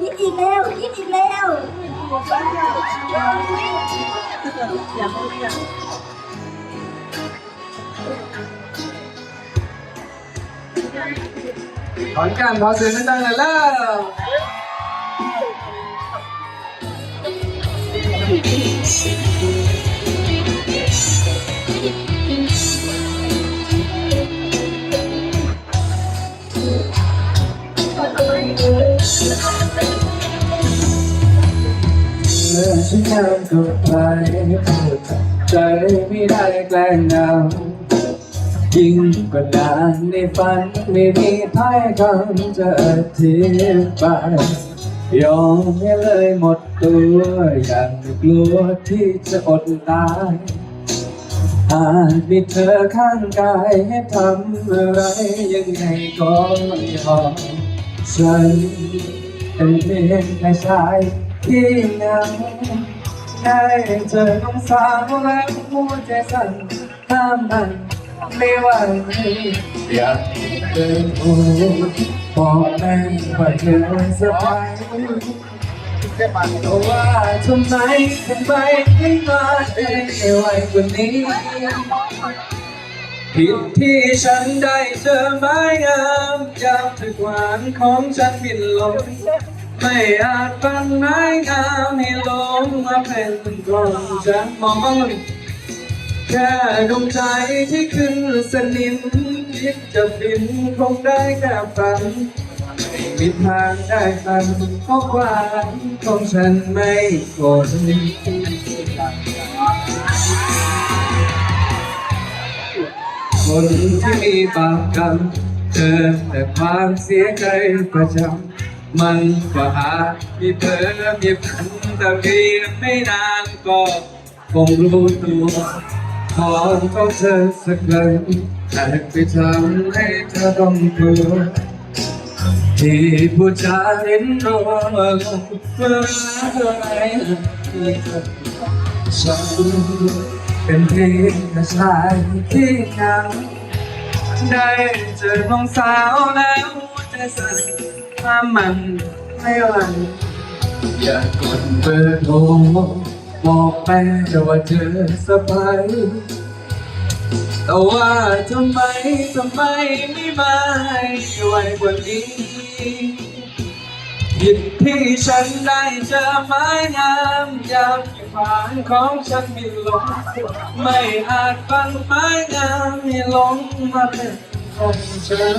คิดอีกแล้วคิดอีกแล้วอย่าพูดอย่าอนกันขอเสียงดังเลยแล้วเฉันยังกับใครใจไม่ได้แกล้งเงายิ่งกว่าดานในฝันไม่มีท้ายคำจะอธิบายยอมให้เลยหมดตัวอย่างกลัวที่จะอดตายหากมีเธอข้างกายให้ทำอะไรยังไงก็ยอมฉันเป็นเพียงแค่ชาย ที่เหงาได้เจอน้องสาวแล้วหัวใจสั่นห้ามมันไม่ไหวอยากเดินโอ้บอกแม่ว่าเธอสบายแต่ว่าทำไมทำไมไม่มาได้ไวกว่านี้ผิดที่ฉันได้เจอไม้งามยามถึกหวานของฉันบินลง ไม่อาจฟังไม้งามให้ลงมาเป็นกลองฉันมอง แค่ดวงใจที่ขึ้นสนิมคิดจะบินคงได้แค่ฝันไม่มีทางได้ตันเพราะความของฉันไม่กดคนที่มีบาปกรรมเจอแต่ความเสียใจประจำ มันก็หามีเธอมีพันแต่เพียงไม่นานก็คงรู้ตัวขอของเธอสักเกินแต่ไปทำให้เธอต้องกลัวที่ผู้ชายเห็นรอเมื่อไรฉันเป็นเพียงชายที่เหงาได้เจอน้องสาวแล้วใจสั่น ถ้ามันไม่หวันอย่ากดเบอร์โทรบอกแม่ว่าเธอสบายแต่ว่าทำไมทำไมไม่มาให้ไวกว่านี้ผิดที่ฉันได้เจอไม้งามยามที่ผ่านของฉันมีลมไม่อาจฟังไม้งามให้ลงมาเป็นของฉัน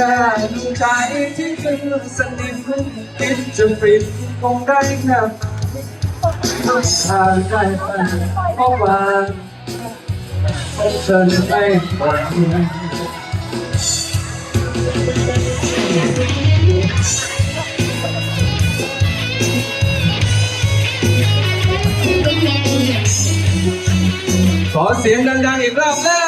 การดใจที่คือสนิทคิดจะปิดคงได้แค่ทางได้ไปเพราะว่าฉันไม่ปล่อยขอเสียงดังๆอีกรอบแล้ว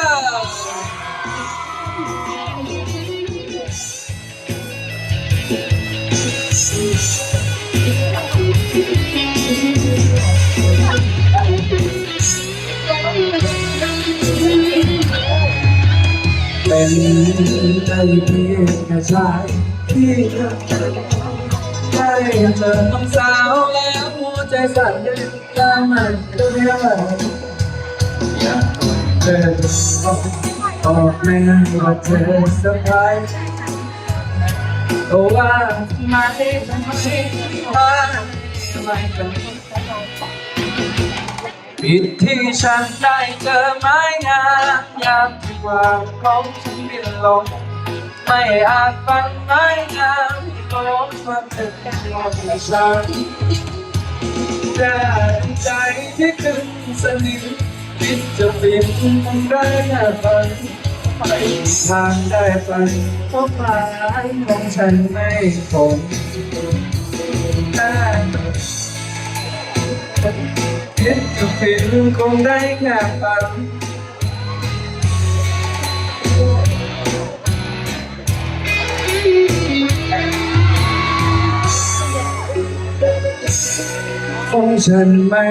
ได้เพียงแค่ชายที่ได้เจอน้องสาวแล้วหัวใจสั่นตามมันก็เรียกว่าอยากเจอบอกแม่ว่าเธอสบายโอ้ว่าไม่ทำไมมาทำไมกัน ผิดที่ฉันได้เจอไม้งามยามที่วางของฉันบินลงไม่อาจฟังไม้งามที่ลงมาเป็นของฉันแต่ใจที่ขึ้นสนิมคิดจะบินได้แค่ฝันไม่มีทางได้ฝันเพราะฝันของฉันไม่คงแต่ คิดจะฟินคงได้แค่ฝันของฉันไม่